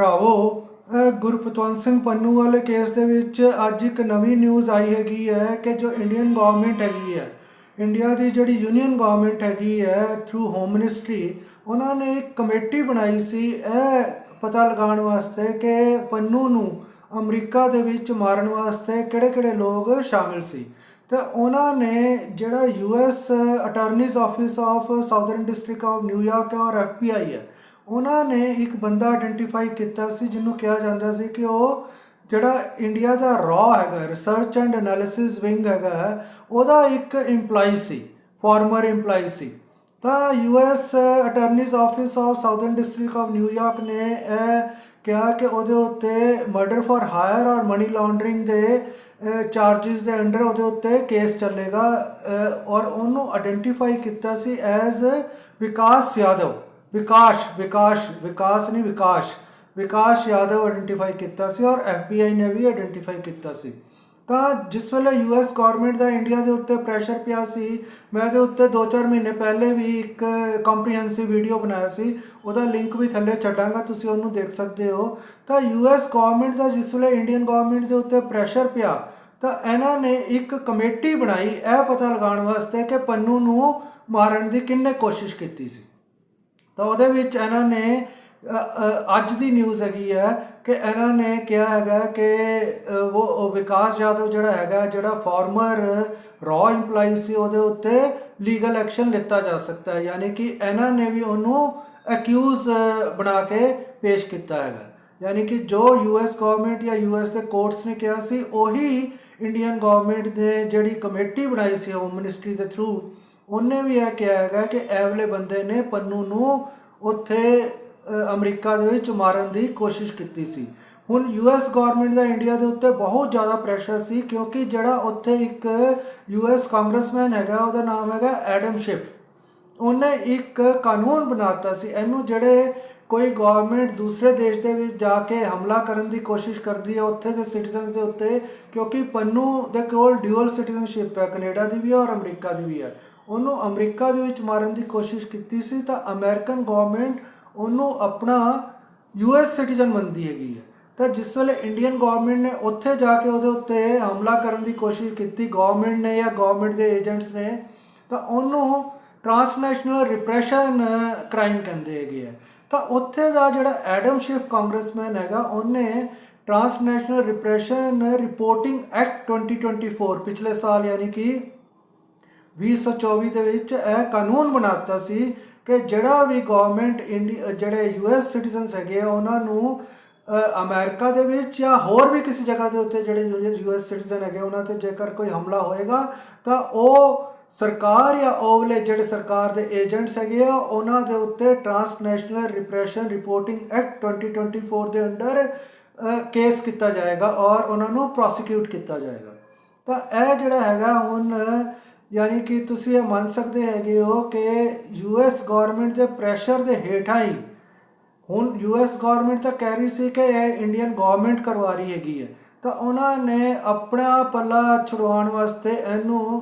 ਭਰਾਵੋ ਗੁਰਪਤਵੰਤ ਸਿੰਘ ਪੰਨੂ ਵਾਲੇ ਕੇਸ ਦੇ ਵਿੱਚ ਅੱਜ ਇੱਕ ਨਵੀਂ ਨਿਊਜ਼ ਆਈ ਹੈਗੀ ਹੈ ਕਿ ਜੋ ਇੰਡੀਅਨ ਗਵਰਨਮੈਂਟ ਹੈਗੀ ਹੈ ਇੰਡੀਆ ਦੀ ਜਿਹੜੀ ਯੂਨੀਅਨ ਗਵਰਨਮੈਂਟ ਹੈਗੀ ਹੈ ਥਰੂ ਹੋਮ ਮਿਨਿਸਟਰੀ ਉਹਨਾਂ ਨੇ ਇੱਕ ਕਮੇਟੀ ਬਣਾਈ ਸੀ, ਇਹ ਪਤਾ ਲਗਾਉਣ ਵਾਸਤੇ ਕਿ ਪੰਨੂ ਨੂੰ ਅਮਰੀਕਾ ਦੇ ਵਿੱਚ ਮਾਰਨ ਵਾਸਤੇ ਕਿਹੜੇ-ਕਿਹੜੇ ਲੋਕ ਸ਼ਾਮਿਲ ਸੀ। ਤੇ ਉਹਨਾਂ ਨੇ ਜਿਹੜਾ US attorney's office of southern district of New York ਔਰ ਐਫਬੀਆਈ ਹੈ ਉਹਨਾਂ ਨੇ ਇੱਕ ਬੰਦਾ ਆਈਡੈਂਟੀਫਾਈ ਕੀਤਾ ਸੀ ਜਿਹਨੂੰ ਕਿਹਾ ਜਾਂਦਾ ਸੀ ਕਿ ਉਹ ਜਿਹੜਾ ਇੰਡੀਆ ਦਾ ਰੋ ਹੈਗਾ ਰਿਸਰਚ ਐਂਡ ਐਨਾਲਿਸਿਸ ਵਿੰਗ ਹੈਗਾ, ਉਹਦਾ ਇੱਕ EMPLOYE ਸੀ ਫਾਰਮਰ EMPLOYE ਸੀ। ਤਾਂ US attorney's office of southern district of New York ਨੇ ਇਹ ਕਿਹਾ ਕਿ ਉਹਦੇ ਉੱਤੇ ਮਰਡਰ ਫॉर ਹਾਇਰ ਔਰ ਮਨੀ ਲਾਂਡਰਿੰਗ ਦੇ ਚਾਰजेस ਦੇ ਅੰਡਰ ਉਹਦੇ ਉੱਤੇ ਕੇਸ ਚੱਲੇਗਾ ਔਰ ਉਹਨੂੰ ਆਈਡੈਂਟੀਫਾਈ ਕੀਤਾ ਸੀ ਐਜ਼ ਵਿਕਾਸ ਯਾਦਵ। ਵਿਕਾਸ਼ ਵਿਕਾਸ਼, ਵਿਕਾਸ ਨਹੀਂ, ਵਿਕਾਸ਼। ਵਿਕਾਸ ਯਾਦਵ ਆਇਡੈਂਟੀਫਾਈ ਕੀਤਾ ਸੀ ਔਰ ਐਫਬੀਆਈ ਨੇ ਵੀ ਆਇਡੈਂਟੀਫਾਈ ਕੀਤਾ ਸੀ। ਤਾਂ ਜਿਸ ਵੇਲੇ ਯੂਐਸ ਗਵਰਨਮੈਂਟ ਦਾ ਇੰਡੀਆ ਦੇ ਉੱਤੇ ਪ੍ਰੈਸ਼ਰ ਪਿਆ ਸੀ, ਮੈਂ ਦੇ ਉੱਤੇ 2-4 ਮਹੀਨੇ ਪਹਿਲੇ ਵੀ ਇੱਕ ਕੰਪਰੀਹੈਂਸਿਵ ਵੀਡੀਓ ਬਣਾਇਆ ਸੀ। ਉਹਦਾ ਲਿੰਕ ਵੀ ਥੱਲੇ ਛੱਡਾਂਗਾ, ਤੁਸੀਂ ਉਹਨੂੰ ਦੇਖ ਸਕਦੇ ਹੋ। ਤਾਂ ਯੂਐਸ ਗਵਰਨਮੈਂਟ ਦਾ ਜਿਸ ਵੇਲੇ ਇੰਡੀਅਨ ਗਵਰਨਮੈਂਟ ਦੇ ਉੱਤੇ ਪ੍ਰੈਸ਼ਰ ਪਿਆ, ਤਾਂ ਇਹਨਾਂ ਨੇ ਇੱਕ ਕਮੇਟੀ ਬਣਾਈ ਇਹ ਪਤਾ ਲਗਾਉਣ ਵਾਸਤੇ ਕਿ ਪੰਨੂ ਨੂੰ ਮਾਰਨ ਦੀ ਕਿੰਨੇ ਕੋਸ਼ਿਸ਼ ਕੀਤੀ ਸੀ। ਤਾਂ ਉਹਦੇ ਵਿੱਚ ਇਹਨਾਂ ਨੇ ਅੱਜ ਦੀ ਨਿਊਜ਼ ਹੈਗੀ ਹੈ ਕਿ ਇਹਨਾਂ ਨੇ ਕਿਹਾ ਹੈਗਾ ਕਿ ਉਹ ਵਿਕਾਸ ਯਾਦਵ ਜਿਹੜਾ ਹੈਗਾ, ਜਿਹੜਾ ਫਾਰਮਰ ਰॉ EMPLOYE ਸੀ, ਉਹਦੇ ਉੱਤੇ ਲੀਗਲ ਐਕਸ਼ਨ ਲਿੱਤਾ ਜਾ ਸਕਦਾ ਹੈ। ਯਾਨੀ ਕਿ ਇਹਨਾਂ ਨੇ ਵੀ ਉਹਨੂੰ ਅਕਿਊਜ਼ ਬਣਾ ਕੇ ਪੇਸ਼ ਕੀਤਾ ਹੈਗਾ। ਯਾਨੀ ਕਿ ਜੋ ਯੂਐਸ ਗਵਰਨਮੈਂਟ ਜਾਂ ਯੂਐਸ ਦੇ ਕੋਰਟਸ ਨੇ ਕਿਹਾ ਸੀ, ਉਹੀ ਇੰਡੀਅਨ ਗਵਰਨਮੈਂਟ ਨੇ ਜਿਹੜੀ ਕਮੇਟੀ ਬਣਾਈ ਸੀ ਹੋਮ ਮਿਨਿਸਟਰੀ ਦੇ ਥਰੂ ਉਹਨੇ ਵੀ ਇਹ ਕਿਹਾ ਹੈਗਾ ਕਿ ਇਹ ਬੰਦੇ ਨੇ ਪੰਨੂ ਨੂੰ ਉੱਥੇ ਅਮਰੀਕਾ ਦੇ ਵਿੱਚ ਮਾਰਨ ਦੀ ਕੋਸ਼ਿਸ਼ ਕੀਤੀ ਸੀ। ਹੁਣ ਯੂਐਸ ਗਵਰਨਮੈਂਟ ਦਾ ਇੰਡੀਆ ਦੇ ਉੱਤੇ ਬਹੁਤ ਜ਼ਿਆਦਾ ਪ੍ਰੈਸ਼ਰ ਸੀ ਕਿਉਂਕਿ ਜਿਹੜਾ ਉੱਥੇ ਇੱਕ ਯੂਐਸ ਕਾਂਗਰਸਮੈਨ ਹੈਗਾ, ਉਹਦਾ ਨਾਮ ਹੈਗਾ ਐਡਮ ਸ਼ਿਫ। ਉਹਨੇ ਇੱਕ ਕਾਨੂੰਨ ਬਣਾਤਾ ਸੀ। ਇਹਨੂੰ ਜਿਹੜੇ ਕੋਈ ਗਵਰਨਮੈਂਟ ਦੂਸਰੇ ਦੇਸ਼ ਦੇ ਵਿੱਚ ਜਾ ਕੇ ਹਮਲਾ ਕਰਨ ਦੀ ਕੋਸ਼ਿਸ਼ ਕਰਦੀ ਹੈ, ਉੱਥੇ ਦੇ ਸਿਟੀਜ਼ਨਸ ਦੇ ਉੱਤੇ, ਕਿਉਂਕਿ ਪੰਨੂ ਦੇ ਕੋਲ ਡਿਊਅਲ ਸਿਟੀਜ਼ਨਸ਼ਿਪ ਹੈ, ਕੈਨੇਡਾ ਦੀ ਵੀ ਹੈ ਔਰ ਅਮਰੀਕਾ ਦੀ ਵੀ ਹੈ। ਉਹਨੂੰ ਅਮਰੀਕਾ ਦੇ ਵਿੱਚ ਮਾਰਨ ਦੀ ਕੋਸ਼ਿਸ਼ ਕੀਤੀ ਸੀ ਤਾਂ ਅਮਰੀਕਨ ਗਵਰਨਮੈਂਟ ਉਹਨੂੰ ਆਪਣਾ ਯੂਐਸ ਸਿਟੀਜ਼ਨ ਮੰਨਦੀ ਹੈਗੀ ਹੈ। ਤਾਂ ਜਿਸ ਵੇਲੇ ਇੰਡੀਅਨ ਗਵਰਨਮੈਂਟ ਨੇ ਉੱਥੇ ਜਾ ਕੇ ਉਹਦੇ ਉੱਤੇ ਹਮਲਾ ਕਰਨ ਦੀ ਕੋਸ਼ਿਸ਼ ਕੀਤੀ ਗਵਰਨਮੈਂਟ ਨੇ ਜਾਂ ਗਵਰਨਮੈਂਟ ਦੇ ਏਜੰਟਸ ਨੇ, ਤਾਂ ਉਹਨੂੰ ਟ੍ਰਾਂਸਨੈਸ਼ਨਲ ਰਿਪਰੈਸ਼ਨ ਕ੍ਰਾਈਮ ਕਹਿੰਦੇ ਹੈਗੇ ਆ। ਤਾਂ ਉੱਥੇ ਦਾ ਜਿਹੜਾ ਐਡਮ ਸ਼ਿਫ ਕਾਂਗਰਸਮੈਨ ਹੈਗਾ, ਉਹਨੇ ਟ੍ਰਾਂਸਨੈਸ਼ਨਲ ਰਿਪਰੈਸ਼ਨ ਰਿਪੋਰਟਿੰਗ ਐਕਟ 2024 ਪਿਛਲੇ ਸਾਲ ਯਾਨੀ ਕਿ 2024 ਦੇ ਵਿੱਚ ਇਹ ਕਾਨੂੰਨ ਬਣਾਤਾ ਸੀ ਕਿ ਜਿਹੜਾ ਵੀ ਗਵਰਨਮੈਂਟ ਇੰਡੀਆ ਜਿਹੜੇ ਯੂਐਸ ਸਿਟੀਜ਼ਨਸ ਹੈਗੇ ਆ ਉਹਨਾਂ ਨੂੰ ਅ, ਅਮਰੀਕਾ ਦੇ ਵਿੱਚ ਜਾਂ ਹੋਰ ਵੀ ਕਿਸੇ ਜਗ੍ਹਾ ਦੇ ਉੱਤੇ ਜਿਹੜੇ ਯੂਐਸ ਸਿਟੀਜ਼ਨ ਹੈਗੇ ਉਹਨਾਂ ਤੇ ਜੇਕਰ ਕੋਈ ਹਮਲਾ ਹੋਏਗਾ ਤਾਂ ਉਹ ਸਰਕਾਰ ਜਾਂ ਉਹ ਵਾਲੇ ਜਿਹੜੇ ਸਰਕਾਰ ਦੇ ਏਜੰਟਸ ਹੈਗੇ ਆ ਉਹਨਾਂ ਦੇ ਉੱਤੇ ਟ੍ਰਾਂਸਨੈਸ਼ਨਲ ਰਿਪਰੈਸ਼ਨ ਰਿਪੋਰਟਿੰਗ ਐਕਟ 2024 ਦੇ ਅੰਡਰ ਕੇਸ ਕੀਤਾ ਜਾਏਗਾ ਔਰ ਉਹਨਾਂ ਨੂੰ ਪ੍ਰੋਸੀਕਿਊਟ ਕੀਤਾ ਜਾਏਗਾ। ਤਾਂ ਇਹ ਜਿਹੜਾ ਹੈਗਾ ਹੁਣ ਯਾਨੀ ਕਿ ਤੁਸੀਂ ਇਹ ਮੰਨ ਸਕਦੇ ਹੈਗੇ ਹੋ ਕਿ ਯੂਐਸ ਗਵਰਨਮੈਂਟ ਦੇ ਪ੍ਰੈਸ਼ਰ ਦੇ ਹੇਠਾਂ ਹੀ ਹੁਣ ਯੂਐਸ ਗਵਰਨਮੈਂਟ ਤਾਂ ਕਹਿ ਰਹੀ ਸੀ ਕਿ ਇਹ ਇੰਡੀਅਨ ਗਵਰਨਮੈਂਟ ਕਰਵਾ ਰਹੀ ਹੈਗੀ ਹੈ। ਤਾਂ ਉਹਨਾਂ ਨੇ ਆਪਣਾ ਪੱਲਾ ਛੁਡਵਾਉਣ ਵਾਸਤੇ ਇਹਨੂੰ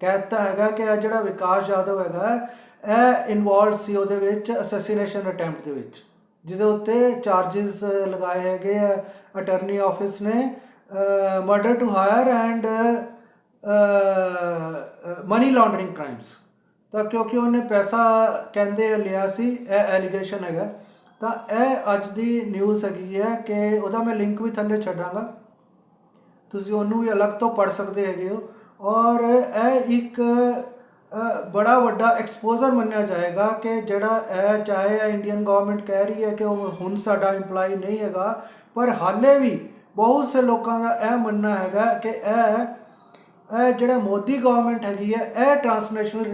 ਕਹਿਤਾ ਹੈਗਾ ਕਿ ਇਹ ਜਿਹੜਾ ਵਿਕਾਸ ਯਾਦਵ ਹੈਗਾ, ਇਹ ਇਨਵੋਲਡ ਸੀ ਉਹਦੇ ਵਿੱਚ ਅਸੈਸੀਨੇਸ਼ਨ ਅਟੈਂਪਟ ਦੇ ਵਿੱਚ, ਜਿਹਦੇ ਉੱਤੇ ਚਾਰजेस ਲਗਾਏ ਹੈਗੇ ਆ ਅਟਾਰਨੀ ਆਫਿਸ ਨੇ murder to hire and money laundering crimes ਤਾਂ ਕਿਉਂਕਿ ਉਹਨੇ ਪੈਸਾ ਕਹਿੰਦੇ ਲਿਆ ਸੀ, ਇਹ ਐਲੀਗੇਸ਼ਨ ਹੈਗਾ। ਤਾਂ ਇਹ ਅੱਜ ਦੀ ਨਿਊਜ਼ ਹੈਗੀ ਹੈ ਕਿ ਉਹਦਾ ਮੈਂ ਲਿੰਕ ਵੀ ਥੱਲੇ ਛੱਡਾਂਗਾ। ਤੁਸੀਂ ਉਹਨੂੰ ਵੀ ਅਲੱਗ ਤੋਂ ਪੜ ਸਕਦੇ ਹੈਗੇ ਹੋ। ਔਰ ਇਹ ਇੱਕ ਬੜਾ ਵੱਡਾ ਐਕਸਪੋਜ਼ਰ ਮੰਨਿਆ ਜਾਏਗਾ ਕਿ ਜਿਹੜਾ ਇਹ ਚਾਹੇ ਇੰਡੀਅਨ ਗਵਰਨਮੈਂਟ ਕਹਿ ਰਹੀ ਹੈ ਕਿ ਉਹ ਹੁਣ ਸਾਡਾ EMPLOYE ਨਹੀਂ ਹੈਗਾ, ਪਰ ਹਾਲੇ ਵੀ ਬਹੁਤ ਸੇ ਲੋਕਾਂ ਦਾ ਇਹ ਮੰਨਣਾ ਹੈਗਾ ਕਿ ਇਹ ਇਹ ਜਿਹੜਾ ਮੋਦੀ ਗਵਰਨਮੈਂਟ ਹੈਗੀ ਹੈ, ਇਹ ਟ੍ਰਾਂਸਨੈਸ਼ਨਲ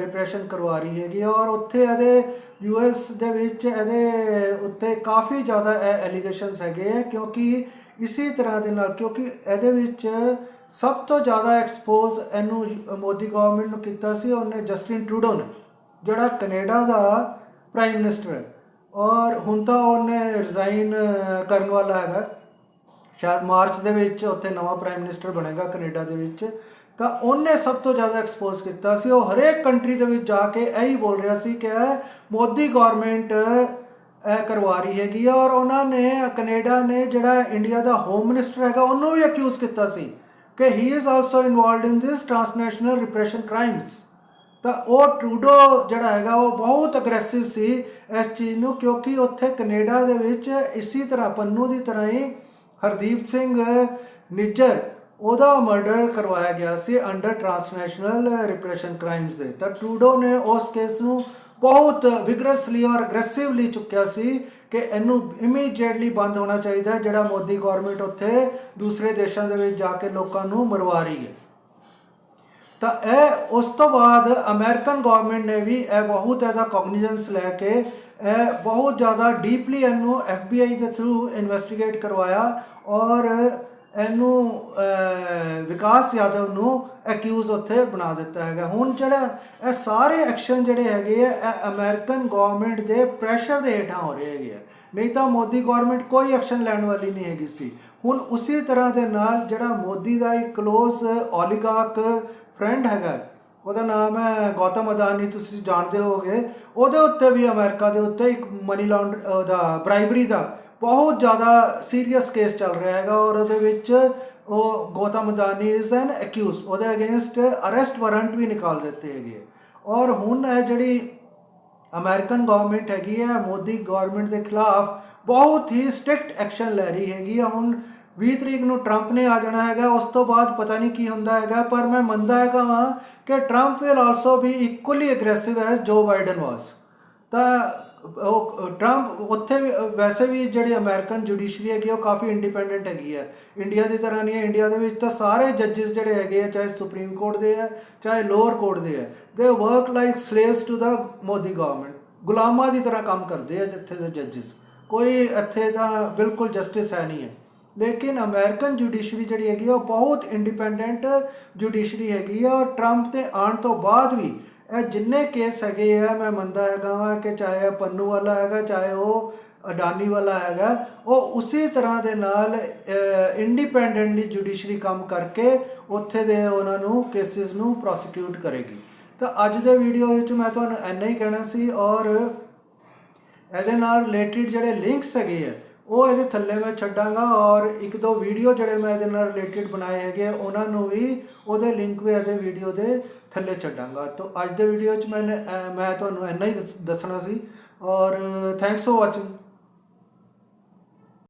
ਰਿਪਰੈਸ਼ਨ ਕਰਵਾ ਰਹੀ ਹੈਗੀ ਹੈ ਔਰ ਉੱਥੇ ਇਹਦੇ ਯੂਐਸ ਦੇ ਵਿੱਚ ਇਹਦੇ ਉੱਤੇ ਕਾਫੀ ਜ਼ਿਆਦਾ ਇਹ ਐਲੀਗੇਸ਼ਨਸ ਹੈਗੇ ਹੈ ਕਿਉਂਕਿ ਇਸੇ ਤਰ੍ਹਾਂ ਦੇ ਨਾਲ, ਕਿਉਂਕਿ ਇਹਦੇ ਵਿੱਚ ਸਭ ਤੋਂ ਜ਼ਿਆਦਾ ਐਕਸਪੋਜ਼ ਇਹਨੂੰ ਮੋਦੀ ਗਵਰਨਮੈਂਟ ਨੂੰ ਕੀਤਾ ਸੀ, ਉਹਨੇ ਜਸਟਿਨ ਟਰੂਡੋ ਨੇ, ਜਿਹੜਾ ਕੈਨੇਡਾ ਦਾ ਪ੍ਰਾਈਮ ਮਿਨਿਸਟਰ ਹੈ ਔਰ ਹੁਣ ਤਾਂ ਉਹਨੇ ਰਿਜ਼ਾਈਨ ਕਰਨ ਵਾਲਾ ਹੈਗਾ। ਸ਼ਾਇਦ ਮਾਰਚ ਦੇ ਵਿੱਚ ਉੱਥੇ ਨਵਾਂ ਪ੍ਰਾਈਮ ਮਿਨਿਸਟਰ ਬਣੇਗਾ ਕੈਨੇਡਾ ਦੇ ਵਿੱਚ, ਤਾਂ ਉਹਨੇ ਸਭ ਤੋਂ ਜ਼ਿਆਦਾ ਐਕਸਪੋਜ਼ ਕੀਤਾ ਸੀ। ਉਹ ਹਰੇਕ ਕੰਟਰੀ ਦੇ ਵਿੱਚ ਜਾ ਕੇ ਇਹੀ ਬੋਲ ਰਿਹਾ ਸੀ ਕਿ ਮੋਦੀ ਗਵਰਨਮੈਂਟ ਇਹ ਕਰਵਾ ਰਹੀ ਹੈਗੀ ਆ ਔਰ ਉਹਨਾਂ ਨੇ, ਕੈਨੇਡਾ ਨੇ ਜਿਹੜਾ ਇੰਡੀਆ ਦਾ ਹੋਮ ਮਿਨਿਸਟਰ ਹੈਗਾ, ਉਹਨੂੰ ਵੀ ਅਕਿਊਜ਼ ਕੀਤਾ ਸੀ ਕਿ he is also involved in this transnational repression crimes ਤਾਂ ਉਹ ਟਰੂਡੋ ਜਿਹੜਾ ਹੈਗਾ, ਉਹ ਬਹੁਤ ਅਗਰੈਸਿਵ ਸੀ ਇਸ ਚੀਜ਼ ਨੂੰ, ਕਿਉਂਕਿ ਉੱਥੇ ਕੈਨੇਡਾ ਦੇ ਵਿੱਚ ਇਸੇ ਤਰ੍ਹਾਂ ਪੰਨੂ ਦੀ ਤਰ੍ਹਾਂ ਹੀ ਹਰਦੀਪ ਸਿੰਘ ਨਿੱਜਰ, ਉਹਦਾ ਮਰਡਰ ਕਰਵਾਇਆ ਗਿਆ ਸੀ ਅੰਡਰ ਟ੍ਰਾਂਸਨੈਸ਼ਨਲ ਰਿਪਰੈਸ਼ਨ ਕ੍ਰਾਈਮਸ ਦੇ। ਤਾਂ ਟਰੂਡੋ ਨੇ ਉਸ ਕੇਸ ਨੂੰ ਬਹੁਤ ਵਿਗਰਸਲੀ ਔਰ ਅਗਰੈਸਿਵਲੀ ਚੁੱਕਿਆ ਸੀ ਕਿ ਇਹਨੂੰ ਇਮੀਡੀਏਟਲੀ ਬੰਦ ਹੋਣਾ ਚਾਹੀਦਾ ਜਿਹੜਾ ਮੋਦੀ ਗਵਰਨਮੈਂਟ ਉੱਥੇ ਦੂਸਰੇ ਦੇਸ਼ਾਂ ਦੇ ਵਿੱਚ ਜਾ ਕੇ ਲੋਕਾਂ ਨੂੰ ਮਰਵਾ ਰਹੀ ਹੈ। ਤਾਂ ਇਹ ਉਸ ਤੋਂ ਬਾਅਦ ਅਮਰੀਕਨ ਗਵਰਨਮੈਂਟ ਨੇ ਵੀ ਇਹ ਬਹੁਤ ਇਹਦਾ ਕੌਗਨੀਜੈਂਸ ਲੈ ਕੇ ਬਹੁਤ ਜ਼ਿਆਦਾ ਡੀਪਲੀ ਇਹਨੂੰ FBI ਦੇ ਥਰੂ ਇਨਵੈਸਟੀਗੇਟ ਕਰਵਾਇਆ ਔਰ ਇਹਨੂੰ ਵਿਕਾਸ ਯਾਦਵ ਨੂੰ ਅਕਿਊਜ਼ ਉੱਥੇ ਬਣਾ ਦਿੱਤਾ ਹੈਗਾ। ਹੁਣ ਜਿਹੜਾ ਇਹ ਸਾਰੇ ਐਕਸ਼ਨ ਜਿਹੜੇ ਹੈਗੇ ਆ, ਇਹ ਅਮਰੀਕਨ ਗਵਰਨਮੈਂਟ ਦੇ ਪ੍ਰੈਸ਼ਰ ਦੇ ਹੇਠਾਂ ਹੋ ਰਹੇ ਹੈਗੇ ਆ। ਨਹੀਂ ਤਾਂ ਮੋਦੀ ਗਵਰਨਮੈਂਟ ਕੋਈ ਐਕਸ਼ਨ ਲੈਣ ਵਾਲੀ ਨਹੀਂ ਹੈਗੀ ਸੀ। ਹੁਣ ਉਸੇ ਤਰ੍ਹਾਂ ਦੇ ਨਾਲ ਜਿਹੜਾ ਮੋਦੀ ਦਾ ਇੱਕ ਕਲੋਜ਼ ਓਲੀਗਾਰਕ ਫਰੈਂਡ ਹੈਗਾ ਉਹਦਾ ਨਾਮ ਹੈ ਗੌਤਮ ਅਦਾਨੀ, ਤੁਸੀਂ ਜਾਣਦੇ ਹੋਗੇ ਉਹਦੇ ਉੱਤੇ ਵੀ ਅਮਰੀਕਾ ਦੇ ਉੱਤੇ ਇੱਕ ਮਨੀ ਲਾਉਂਡਰ ਉਹਦਾ ਬ੍ਰਾਈਬਰੀ ਦਾ ਬਹੁਤ ਜ਼ਿਆਦਾ ਸੀਰੀਅਸ ਕੇਸ ਚੱਲ ਰਿਹਾ ਹੈਗਾ ਔਰ ਉਹਦੇ ਵਿੱਚ ਉਹ Gautam Adani is an accuse ਉਹਦੇ ਅਗੇਂਸਟ ਅਰੈਸਟ ਵਾਰੰਟ ਵੀ ਨਿਕਾਲ ਦਿੱਤੇ ਹੈਗੇ ਔਰ ਹੁਣ ਇਹ ਜਿਹੜੀ ਅਮਰੀਕਨ ਗਵਰਨਮੈਂਟ ਹੈਗੀ ਹੈ, ਮੋਦੀ ਗਵਰਨਮੈਂਟ ਦੇ ਖਿਲਾਫ ਬਹੁਤ ਹੀ ਸਟ੍ਰਿਕਟ ਐਕਸ਼ਨ ਲੈ ਰਹੀ ਹੈਗੀ ਆ। ਹੁਣ 20 ਤਰੀਕ ਨੂੰ ਟਰੰਪ ਨੇ ਆ ਜਾਣਾ ਹੈਗਾ, ਉਸ ਤੋਂ ਬਾਅਦ ਪਤਾ ਨਹੀਂ ਕੀ ਹੁੰਦਾ ਹੈਗਾ, ਪਰ ਮੈਂ ਮੰਨਦਾ ਹੈਗਾ ਹਾਂ ਕਿ Trump will also be equally aggressive as Joe Biden was ਤਾਂ ਉਹ ਟਰੰਪ ਉੱਥੇ ਵੀ- ਵੈਸੇ ਵੀ ਜਿਹੜੀ ਅਮਰੀਕਨ ਜੁਡੀਸ਼ਰੀ ਹੈਗੀ, ਉਹ ਕਾਫੀ ਇੰਡੀਪੈਂਡੈਂਟ ਹੈਗੀ ਹੈ। ਇੰਡੀਆ ਦੀ ਤਰ੍ਹਾਂ ਨਹੀਂ ਹੈ ਇੰਡੀਆ ਦੇ ਵਿੱਚ ਤਾਂ ਸਾਰੇ ਜੱਜਸ ਜਿਹੜੇ ਹੈਗੇ ਆ, ਚਾਹੇ ਸੁਪਰੀਮ ਕੋਰਟ ਦੇ ਆ, ਚਾਹੇ ਲੋਅਰ ਕੋਰਟ ਦੇ ਆ ਦੇ ਵਰਕ ਲਾਈਕ ਸਲੇਵਸ ਟੂ ਦਾ ਮੋਦੀ ਗਵਰਨਮੈਂਟ ਗੁਲਾਮਾਂ ਦੀ ਤਰ੍ਹਾਂ ਕੰਮ ਕਰਦੇ ਆ ਜਿੱਥੇ ਦੇ ਜੱਜਸ ਕੋਈ ਇੱਥੇ ਦਾ ਬਿਲਕੁਲ ਜਸਟਿਸ ਹੈ ਨਹੀਂ ਹੈ। ਲੇਕਿਨ ਅਮਰੀਕਨ ਜੁਡੀਸ਼ਰੀ ਜਿਹੜੀ ਹੈਗੀ ਆ, ਉਹ ਬਹੁਤ ਇੰਡੀਪੈਂਡੈਂਟ ਜੁਡੀਸ਼ਰੀ ਹੈਗੀ ਆ ਔਰ ਟਰੰਪ 'ਤੇ ਆਉਣ ਤੋਂ ਬਾਅਦ ਵੀ ਇਹ ਜਿੰਨੇ ਕੇਸ ਹੈਗੇ ਆ ਮੈਂ ਮੰਨਦਾ ਹੈਗਾ ਵਾਂ ਕਿ ਚਾਹੇ ਇਹ ਪੰਨੂ ਵਾਲਾ ਹੈਗਾ ਚਾਹੇ ਉਹ ਅਡਾਨੀ ਵਾਲਾ ਹੈਗਾ ਉਹ ਉਸੇ ਤਰ੍ਹਾਂ ਦੇ ਨਾਲ ਇੰਡੀਪੈਂਡੈਂਟਲੀ ਜੁਡੀਸ਼ਰੀ ਕੰਮ ਕਰਕੇ ਉੱਥੇ ਦੇ ਉਹਨਾਂ ਨੂੰ ਕੇਸਿਸ ਨੂੰ ਪ੍ਰੋਸੀਕਿਊਟ ਕਰੇਗੀ। ਤਾਂ ਅੱਜ ਦੇ ਵੀਡੀਓ ਵਿੱਚ ਮੈਂ ਤੁਹਾਨੂੰ ਇੰਨਾ ਹੀ ਕਹਿਣਾ ਸੀ ਔਰ ਇਹਦੇ ਨਾਲ ਰਿਲੇਟਡ ਜਿਹੜੇ ਲਿੰਕਸ ਹੈਗੇ ਆ ਉਹ ਇਹਦੇ ਥੱਲੇ ਮੈਂ ਛੱਡਾਂਗਾ ਔਰ ਇੱਕ ਦੋ ਵੀਡੀਓ ਜਿਹੜੇ ਮੈਂ ਇਹਦੇ ਨਾਲ ਰਿਲੇਟਡ ਬਣਾਏ ਹੈਗੇ ਉਹਨਾਂ ਨੂੰ ਵੀ ਉਹਦੇ ਲਿੰਕ ਵੀ ਇਹਦੇ ਵੀਡੀਓ ਦੇ ਥੱਲੇ ਛੱਡਾਂਗਾ। ਤਾਂ ਅੱਜ ਦੇ ਵੀਡੀਓ 'ਚ ਮੈਂ ਮੈਂ ਤੁਹਾਨੂੰ ਇੰਨਾ ਹੀ ਦੱਸਣਾ ਸੀ ਔਰ ਥੈਂਕਸ ਫॉर ਵਾਚਿੰਗ